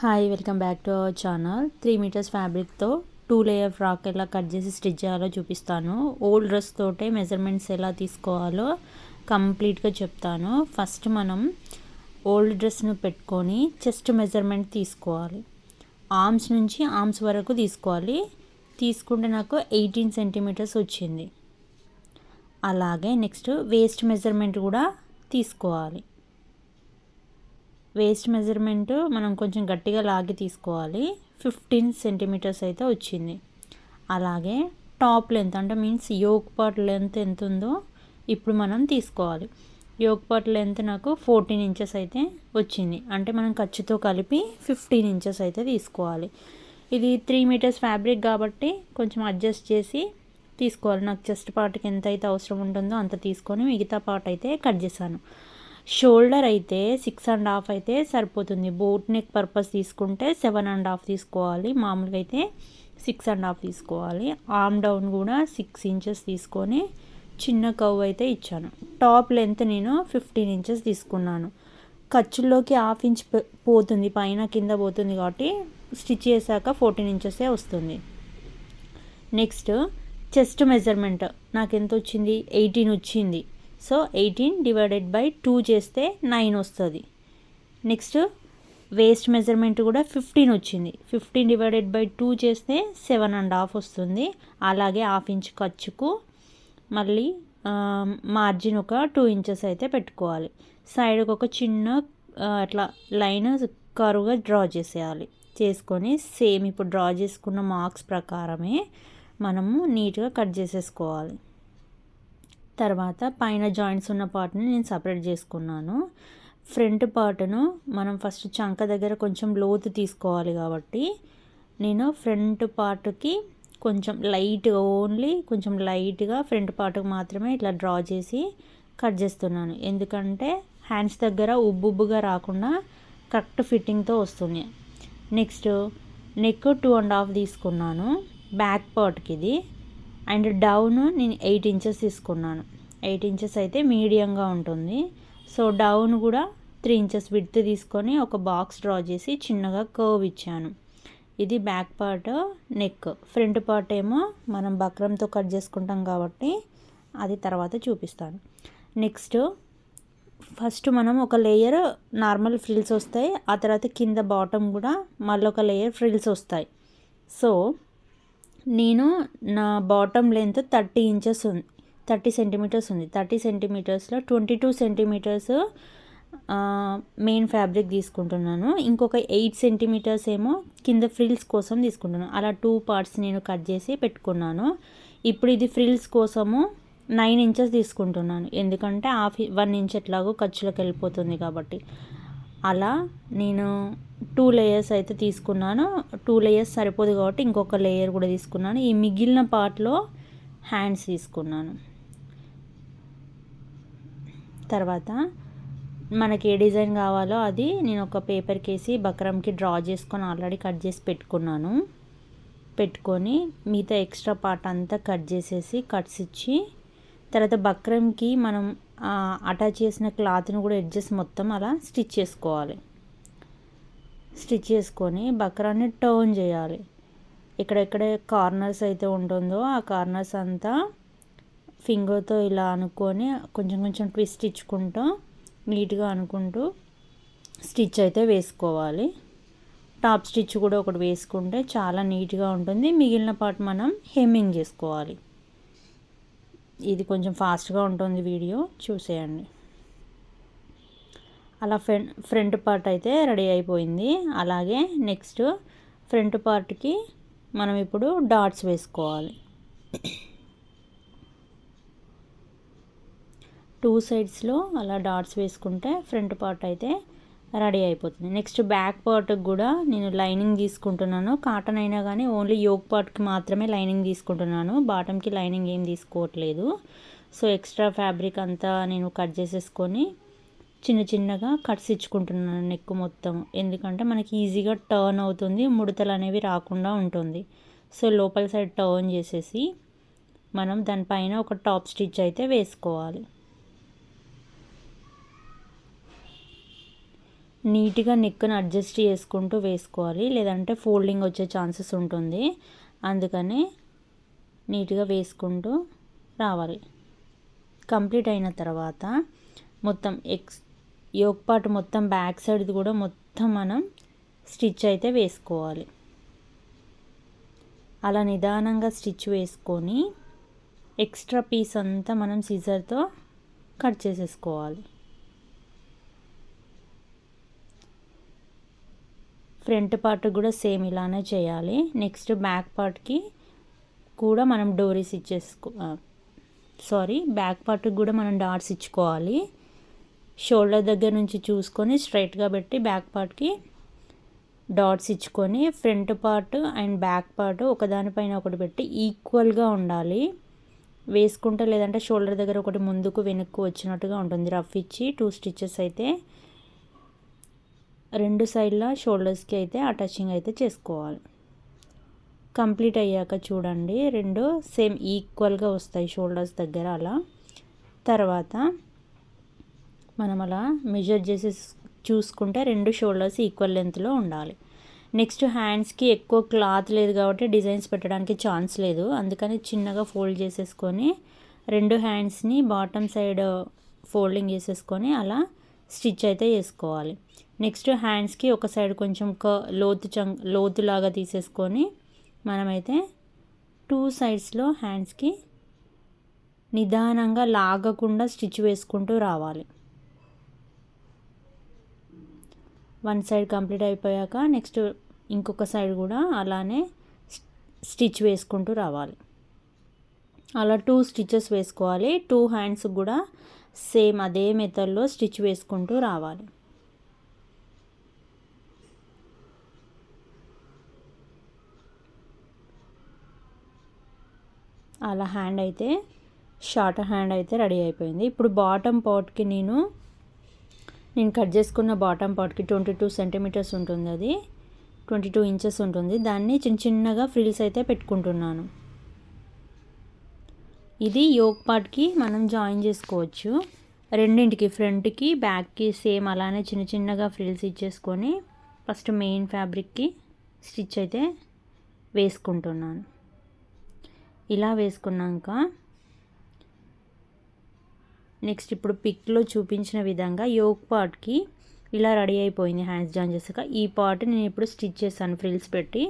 Hi welcome back to our channel three metres ఫ్యాబ్రిక్తో two layer frock ఎలా cut చేసి stitch చేయాలో చూపిస్తాను. Old dress తోటే మెజర్మెంట్స్ ఎలా తీసుకోవాలో కంప్లీట్గా చెప్తాను. ఫస్ట్ మనం ఓల్డ్ డ్రెస్ను పెట్టుకొని చెస్ట్ మెజర్మెంట్ తీసుకోవాలి. ఆర్మ్స్ నుంచి ఆర్మ్స్ వరకు తీసుకోవాలి. తీసుకుంటే నాకు ఎయిటీన్ సెంటీమీటర్స్ వచ్చింది. అలాగే నెక్స్ట్ వేస్ట్ మెజర్మెంట్ కూడా తీసుకోవాలి. వేస్ట్ మెజర్మెంట్ మనం కొంచెం గట్టిగా లాగి తీసుకోవాలి. ఫిఫ్టీన్ సెంటీమీటర్స్ అయితే వచ్చింది. అలాగే టాప్ లెంత్ అంటే మీన్స్ యోగ్ పార్ట్ లెంత్ ఎంత ఉందో ఇప్పుడు మనం తీసుకోవాలి. యోగ్ పార్ట్ లెంత్ నాకు ఫోర్టీన్ ఇంచెస్ అయితే వచ్చింది. అంటే మనం ఖర్చుతో కలిపి ఫిఫ్టీన్ ఇంచెస్ అయితే తీసుకోవాలి. ఇది త్రీ మీటర్స్ ఫ్యాబ్రిక్ కాబట్టి కొంచెం అడ్జస్ట్ చేసి తీసుకోవాలి. నాకు చెస్ట్ పార్ట్కి ఎంత అయితే అవసరం ఉంటుందో అంత తీసుకొని మిగతా పార్ట్ అయితే కట్ చేశాను. షోల్డర్ అయితే సిక్స్ అండ్ హాఫ్ అయితే సరిపోతుంది. బోట్ నెక్ పర్పస్ తీసుకుంటే సెవెన్ అండ్ హాఫ్ తీసుకోవాలి. మామూలుగా అయితే సిక్స్ అండ్ హాఫ్ తీసుకోవాలి. ఆర్మ్ డౌన్ కూడా సిక్స్ ఇంచెస్ తీసుకొని చిన్న కవ్ అయితే ఇచ్చాను. టాప్ లెంత్ నేను ఫిఫ్టీన్ ఇంచెస్ తీసుకున్నాను. ఖర్చుల్లోకి హాఫ్ ఇంచ్ పోతుంది. పైన కింద పోతుంది కాబట్టి స్టిచ్ చేశాక ఫోర్టీన్ ఇంచెసే వస్తుంది. Next chest measurement. నాకు ఎంత వచ్చింది? ఎయిటీన్ వచ్చింది. So eighteen divided by two చేస్తే నైన్ వస్తుంది. నెక్స్ట్ వేస్ట్ మెజర్మెంట్ కూడా ఫిఫ్టీన్ వచ్చింది. ఫిఫ్టీన్ డివైడెడ్ బై టూ చేస్తే సెవెన్ అండ్ హాఫ్ వస్తుంది. అలాగే హాఫ్ ఇంచ్ ఖర్చుకు మళ్ళీ మార్జిన్ ఒక టూ ఇంచెస్ అయితే పెట్టుకోవాలి. సైడ్కి ఒక చిన్న అట్లా లైన్ కరువుగా డ్రా చేసేయాలి. చేసుకొని సేమ్ ఇప్పుడు డ్రా చేసుకున్న మార్క్స్ ప్రకారమే మనము నీట్గా కట్ చేసేసుకోవాలి. తర్వాత పైన జాయింట్స్ ఉన్న పార్ట్ని నేను సపరేట్ చేసుకున్నాను. ఫ్రంట్ పార్ట్ను మనం ఫస్ట్ చంక దగ్గర కొంచెం లోతు తీసుకోవాలి కాబట్టి నేను ఫ్రంట్ పార్ట్కి కొంచెం లైట్గా ఓన్లీ కొంచెం లైట్గా ఫ్రంట్ పార్ట్కి మాత్రమే ఇట్లా డ్రా చేసి కట్ చేస్తున్నాను. ఎందుకంటే హ్యాండ్స్ దగ్గర ఉబ్బుబ్బుగా రాకుండా కరెక్ట్ ఫిట్టింగ్తో వస్తుంది. Next neck two and half తీసుకున్నాను. బ్యాక్ పార్ట్కి ఇది అండ్ డౌన్ నేను ఎయిట్ ఇంచెస్ తీసుకున్నాను. ఎయిట్ ఇంచెస్ అయితే మీడియంగా ఉంటుంది. సో డౌన్ కూడా త్రీ ఇంచెస్ విడ్త్ తీసుకొని ఒక బాక్స్ డ్రా చేసి చిన్నగా కర్వ్ ఇచ్చాను. ఇది back part neck. Front part ఏమో మనం బక్రంతో కట్ చేసుకుంటాం కాబట్టి అది తర్వాత చూపిస్తాను. నెక్స్ట్ ఫస్ట్ మనం ఒక లేయర్ నార్మల్ ఫ్రిల్స్ వస్తాయి. ఆ తర్వాత కింద బాటమ్ కూడా మళ్ళీ ఒక లేయర్ ఫ్రిల్స్ వస్తాయి. సో నేను నా బాటమ్ లెంత్ థర్టీ ఇంచెస్ ఉంది. థర్టీ సెంటీమీటర్స్ ఉంది. Thirty సెంటీమీటర్స్లో twenty two centimetres main fabric తీసుకుంటున్నాను. ఇంకొక ఎయిట్ సెంటీమీటర్స్ ఏమో కింద ఫ్రిల్స్ కోసం తీసుకుంటున్నాను. అలా టూ పార్ట్స్ నేను కట్ చేసి పెట్టుకున్నాను. ఇప్పుడు ఇది ఫ్రిల్స్ కోసము నైన్ ఇంచెస్ తీసుకుంటున్నాను. ఎందుకంటే హాఫ్ వన్ ఇంచ్ ఎట్లాగో ఖర్చులకు వెళ్ళిపోతుంది కాబట్టి. అలా నేను టూ లేయర్స్ అయితే తీసుకున్నాను. టూ లేయర్స్ సరిపోదు కాబట్టి ఇంకొక లేయర్ కూడా తీసుకున్నాను. ఈ మిగిలిన పార్ట్లో హ్యాండ్స్ తీసుకున్నాను. తర్వాత మనకి ఏ డిజైన్ కావాలో అది నేను ఒక పేపర్కి వేసి బక్రంకి డ్రా చేసుకొని ఆల్రెడీ కట్ చేసి పెట్టుకున్నాను. పెట్టుకొని మిగతా ఎక్స్ట్రా పార్ట్ అంతా కట్ చేసేసి కట్స్ ఇచ్చి తర్వాత బక్రంకి మనం అటాచ్ చేసిన క్లాత్ను కూడా ఎడ్జెస్ మొత్తం అలా స్టిచ్ చేసుకోవాలి. స్టిచ్ చేసుకొని బక్రాన్ని టర్న్ చేయాలి. ఎక్కడెక్కడ కార్నర్స్ అయితే ఉంటుందో ఆ కార్నర్స్ అంతా ఫింగర్తో ఇలా అనుకొని కొంచెం కొంచెం ట్విస్ట్ ఇచ్చుకుంటూ నీట్గా అనుకుంటూ స్టిచ్ అయితే వేసుకోవాలి. టాప్ స్టిచ్ కూడా ఒకటి వేసుకుంటే చాలా నీట్గా ఉంటుంది. మిగిలిన పార్ట్ మనం హెమ్మింగ్ చేసుకోవాలి. ఇది కొంచెం ఫాస్ట్గా ఉంటుంది వీడియో చూసేయండి. అలా ఫ్రంట్ ఫ్రంట్ పార్ట్ అయితే రెడీ అయిపోయింది. అలాగే నెక్స్ట్ ఫ్రంట్ పార్ట్కి మనం ఇప్పుడు డాట్స్ వేసుకోవాలి. టూ సైడ్స్లో అలా డాట్స్ వేసుకుంటే ఫ్రంట్ పార్ట్ అయితే రెడీ అయిపోతుంది. నెక్స్ట్ బ్యాక్ పార్ట్కి కూడా నేను లైనింగ్ తీసుకుంటున్నాను. కాటన్ అయినా కానీ ఓన్లీ యోగ్ పార్ట్కి మాత్రమే లైనింగ్ తీసుకుంటున్నాను. బాటమ్కి లైనింగ్ ఏం తీసుకోవట్లేదు. సో ఎక్స్ట్రా ఫ్యాబ్రిక్ అంతా నేను కట్ చేసేసుకొని చిన్న చిన్నగా కట్స్ ఇచ్చుకుంటున్నాను నెక్ మొత్తం. ఎందుకంటే మనకి ఈజీగా టర్న్ అవుతుంది ముడతలు అనేవి రాకుండా ఉంటుంది. సో లోపల సైడ్ టర్న్ చేసేసి మనం దానిపైన ఒక టాప్ స్టిచ్ అయితే వేసుకోవాలి. నీట్గా నెక్ను అడ్జస్ట్ చేసుకుంటూ వేసుకోవాలి. లేదంటే ఫోల్డింగ్ వచ్చే ఛాన్సెస్ ఉంటుంది. అందుకని నీట్గా వేసుకుంటూ రావాలి. కంప్లీట్ అయిన తర్వాత మొత్తం ఎక్స్ యోక్ పార్ట్ మొత్తం బ్యాక్ సైడ్ది కూడా మొత్తం మనం స్టిచ్ అయితే వేసుకోవాలి. అలా నిదానంగా స్టిచ్ వేసుకొని ఎక్స్ట్రా పీస్ అంతా మనం సీజర్తో కట్ చేసేసుకోవాలి. ఫ్రంట్ పార్ట్ కూడా సేమ్ ఇలానే చేయాలి. నెక్స్ట్ బ్యాక్ పార్ట్కి కూడా మనం డోరీస్ ఇచ్చేసుకో సారీ బ్యాక్ పార్ట్కి కూడా మనం డాట్స్ ఇచ్చుకోవాలి. షోల్డర్ దగ్గర నుంచి చూసుకొని స్ట్రైట్గా పెట్టి బ్యాక్ పార్ట్కి డాట్స్ ఇచ్చుకొని front part and back part ఒకదానిపైన ఒకటి పెట్టి ఈక్వల్గా ఉండాలి. వేసుకుంటే లేదంటే షోల్డర్ దగ్గర ఒకటి ముందుకు వెనుక్కు వచ్చినట్టుగా ఉంటుంది. రఫ్ ఇచ్చి టూ స్టిచ్చెస్ అయితే రెండు సైడ్ల షోల్డర్స్కి అయితే అటాచింగ్ అయితే చేసుకోవాలి. కంప్లీట్ అయ్యాక చూడండి. రెండు సేమ్ ఈక్వల్గా వస్తాయి షోల్డర్స్ దగ్గర అలా. తర్వాత మనం అలా మెజర్ చేసి చూసుకుంటే రెండు షోల్డర్స్ ఈక్వల్ లెంత్లో ఉండాలి. నెక్స్ట్ హ్యాండ్స్కి ఎక్కువ క్లాత్ లేదు కాబట్టి డిజైన్స్ పెట్టడానికి ఛాన్స్ లేదు. అందుకని చిన్నగా ఫోల్డ్ చేసేసుకొని రెండు హ్యాండ్స్ని బాటమ్ సైడ్ ఫోల్డింగ్ చేసేసుకొని అలా స్టిచ్ అయితే చేసుకోవాలి. నెక్స్ట్ హ్యాండ్స్కి ఒక సైడ్ కొంచెం క లోతు చం లోతులాగా తీసేసుకొని మనమైతే టూ సైడ్స్లో హ్యాండ్స్కి నిదానంగా లాగకుండా స్టిచ్ వేసుకుంటూ రావాలి. వన్ సైడ్ కంప్లీట్ అయిపోయాక నెక్స్ట్ ఇంకొక సైడ్ కూడా అలానే స్టిచ్ వేసుకుంటూ రావాలి. అలా టూ స్టిచెస్ వేసుకోవాలి. టూ హ్యాండ్స్ కూడా సేమ్ అదే మెథడ్లో స్టిచ్ వేసుకుంటూ రావాలి. అలా హ్యాండ్ అయితే షార్ట్ హ్యాండ్ అయితే రెడీ అయిపోయింది. ఇప్పుడు బాటమ్ పార్ట్కి నేను నేను కట్ చేసుకున్న బాటమ్ పార్ట్కి ట్వంటీ టూ సెంటీమీటర్స్ ఉంటుంది అది. ట్వంటీ టూ ఇంచెస్ ఉంటుంది. దాన్ని చిన్న చిన్నగా ఫ్రిల్స్ అయితే పెట్టుకుంటున్నాను. ఇది యోగ్ పార్ట్కి మనం జాయిన్ చేసుకోవచ్చు. రెండింటికి ఫ్రంట్కి బ్యాక్కి సేమ్ అలానే చిన్న చిన్నగా ఫ్రిల్స్ ఇచ్చేసుకొని ఫస్ట్ మెయిన్ ఫ్యాబ్రిక్కి స్టిచ్ అయితే వేసుకుంటున్నాను. ఇలా వేసుకున్నాక నెక్స్ట్ ఇప్పుడు పిక్లో చూపించిన విధంగా యోక్ పార్ట్కి ఇలా రెడీ అయిపోయింది హ్యాండ్స్ జాయిన్ చేసాక ఈ పార్ట్ నేను ఇప్పుడు స్టిచ్ చేశాను ఫ్రిల్స్ పెట్టి.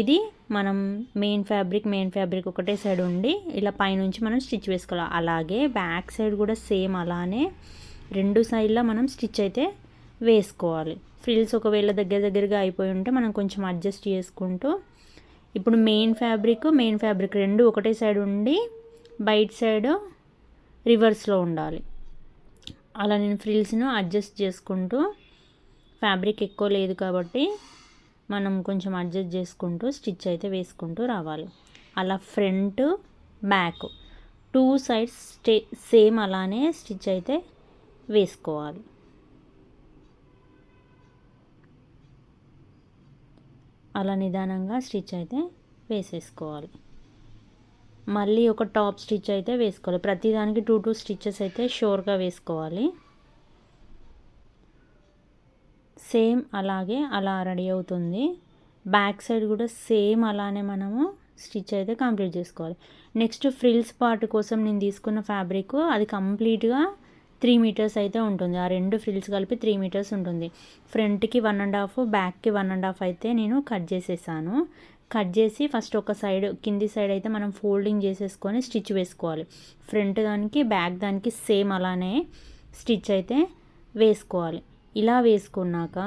ఇది మనం మెయిన్ ఫ్యాబ్రిక్ మెయిన్ ఫ్యాబ్రిక్ ఒకటే సైడ్ ఉండి ఇలా పైనుంచి మనం స్టిచ్ వేసుకోవాలి. అలాగే బ్యాక్ సైడ్ కూడా సేమ్ అలానే రెండు సైడ్లో మనం స్టిచ్ అయితే వేసుకోవాలి. ఫ్రిల్స్ ఒకవేళ దగ్గర దగ్గరగా అయిపోయి ఉంటే మనం కొంచెం అడ్జస్ట్ చేసుకుంటూ ఇప్పుడు మెయిన్ ఫ్యాబ్రిక్ మెయిన్ ఫ్యాబ్రిక్ రెండు ఒకటే సైడ్ ఉండి బయట సైడ్ రివర్స్లో ఉండాలి. అలా నేను ఫ్రిల్స్ను అడ్జస్ట్ చేసుకుంటూ ఫ్యాబ్రిక్ ఎక్కువ లేదు కాబట్టి మనం కొంచెం అడ్జస్ట్ చేసుకుంటూ స్టిచ్ అయితే వేసుకుంటూ రావాలి. అలా front back two sides stay same అలానే స్టిచ్ అయితే వేసుకోవాలి. అలా నిదానంగా స్టిచ్ అయితే వేసేసుకోవాలి. మళ్ళీ ఒక టాప్ స్టిచ్ అయితే వేసుకోవాలి. ప్రతిదానికి టూ టూ స్టిచ్చెస్ అయితే షోర్గా వేసుకోవాలి. సేమ్ అలాగే అలా రెడీ అవుతుంది. బ్యాక్ సైడ్ కూడా సేమ్ అలానే మనము స్టిచ్ అయితే కంప్లీట్ చేసుకోవాలి. నెక్స్ట్ ఫ్రిల్స్ పార్ట్ కోసం నేను తీసుకున్న ఫ్యాబ్రిక్ అది కంప్లీట్గా త్రీ మీటర్స్ అయితే ఉంటుంది. ఆ రెండు ఫ్రిల్స్ కలిపి త్రీ మీటర్స్ ఉంటుంది. ఫ్రంట్కి వన్ అండ్ హాఫ్ బ్యాక్కి వన్ అండ్ హాఫ్ అయితే నేను కట్ చేసేసాను. కట్ చేసి ఫస్ట్ ఒక సైడ్ కింది సైడ్ అయితే మనం ఫోల్డింగ్ చేసేసుకొని స్టిచ్ వేసుకోవాలి. ఫ్రంట్ దానికి బ్యాక్ దానికి సేమ్ అలానే స్టిచ్ అయితే వేసుకోవాలి. ఇలా వేసుకున్నాక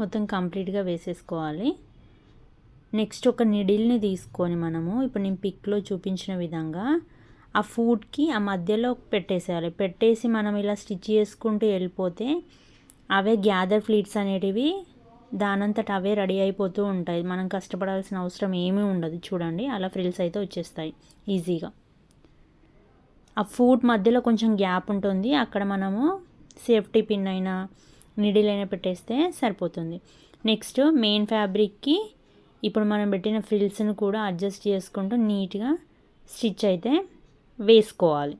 మొత్తం కంప్లీట్గా వేసేసుకోవాలి. నెక్స్ట్ ఒక నిడిల్ని తీసుకొని మనము ఇప్పుడు నేను పిక్లో చూపించిన విధంగా ఆ ఫుడ్కి ఆ మధ్యలో పెట్టేసేయాలి. పెట్టేసి మనం ఇలా స్టిచ్ చేసుకుంటూ వెళ్ళిపోతే అవే గ్యాదర్ ఫ్లీట్స్ అనేటివి దానంతట అవే రెడీ అయిపోతూ ఉంటాయి. మనం కష్టపడాల్సిన అవసరం ఏమీ ఉండదు. చూడండి అలా ఫ్రిల్స్ అయితే వచ్చేస్తాయి ఈజీగా. ఆ ఫుడ్ మధ్యలో కొంచెం గ్యాప్ ఉంటుంది. అక్కడ మనము సేఫ్టీ పిన్ అయినా నిడిల్ అయినా పెట్టేస్తే సరిపోతుంది. నెక్స్ట్ మెయిన్ ఫ్యాబ్రిక్కి ఇప్పుడు మనం పెట్టిన ఫ్రిల్స్ను కూడా అడ్జస్ట్ చేసుకుంటూ నీట్గా స్టిచ్ అయితే వేసుకోవాలి.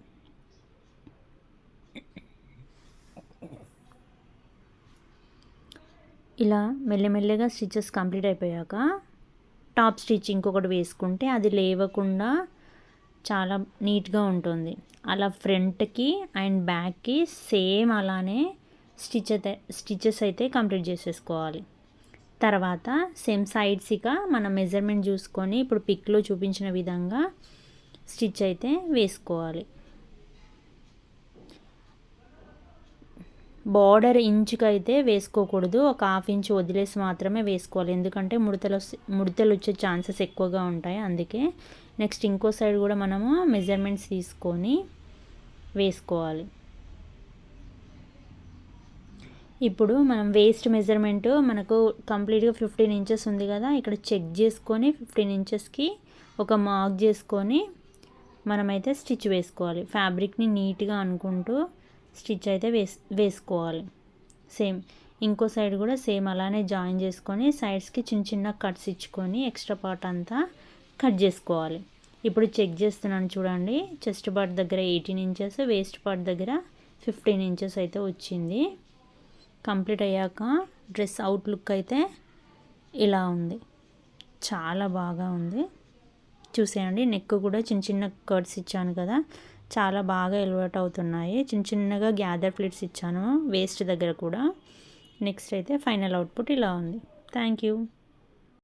ఇలా మెల్లమెల్లగా స్టిచెస్ కంప్లీట్ అయిపోయాక టాప్ స్టిచ్ ఇంకొకటి వేసుకుంటే అది లేవకుండా చాలా నీట్గా ఉంటుంది. అలా ఫ్రంట్కి అండ్ బ్యాక్కి సేమ్ అలానే స్టిచ్ అయితే స్టిచెస్ అయితే కంప్లీట్ చేసేసుకోవాలి. తర్వాత సేమ్ సైడ్స్ ఇక మనం మెజర్మెంట్ చూసుకొని ఇప్పుడు పిక్లో చూపించిన విధంగా స్టిచ్ అయితే వేసుకోవాలి. బార్డర్ ఇంచుకి అయితే వేసుకోకూడదు. ఒక హాఫ్ ఇంచ్ వదిలేసి మాత్రమే వేసుకోవాలి. ఎందుకంటే ముడతలు ముడతలు వచ్చే ఛాన్సెస్ ఎక్కువగా ఉంటాయి. అందుకే నెక్స్ట్ ఇంకో సైడ్ కూడా మనము మెజర్మెంట్స్ తీసుకొని వేసుకోవాలి. ఇప్పుడు మనం వేస్ట్ మెజర్మెంట్ మనకు కంప్లీట్గా ఫిఫ్టీన్ ఇంచెస్ ఉంది కదా ఇక్కడ చెక్ చేసుకొని ఫిఫ్టీన్ ఇంచెస్కి ఒక మార్క్ చేసుకొని మనమైతే స్టిచ్ వేసుకోవాలి. ఫ్యాబ్రిక్ని నీట్గా అనుకుంటూ స్టిచ్ అయితే వేస్ వేసుకోవాలి. సేమ్ ఇంకో సైడ్ కూడా సేమ్ అలానే జాయిన్ చేసుకొని సైడ్స్కి చిన్న చిన్న కట్స్ ఇచ్చుకొని ఎక్స్ట్రా పార్ట్ అంతా కట్ చేసుకోవాలి. ఇప్పుడు చెక్ చేస్తున్నాను చూడండి. చెస్ట్ పార్ట్ దగ్గర ఎయిటీన్ ఇంచెస్ వేస్ట్ పార్ట్ దగ్గర ఫిఫ్టీన్ ఇంచెస్ అయితే వచ్చింది. కంప్లీట్ అయ్యాక డ్రెస్ అవుట్లుక్ అయితే ఇలా ఉంది. చాలా బాగా ఉంది. చూసేయండి. నెక్ కూడా చిన్న చిన్న కర్డ్స్ ఇచ్చాను కదా. చాలా బాగా ఎలివేట్ అవుతున్నాయి. చిన్న చిన్నగా గ్యాదర్ ప్లేట్స్ ఇచ్చాను. వేస్ట్ దగ్గర కూడా. నెక్స్ట్ అయితే ఫైనల్ అవుట్పుట్ ఇలా ఉంది. Thank you.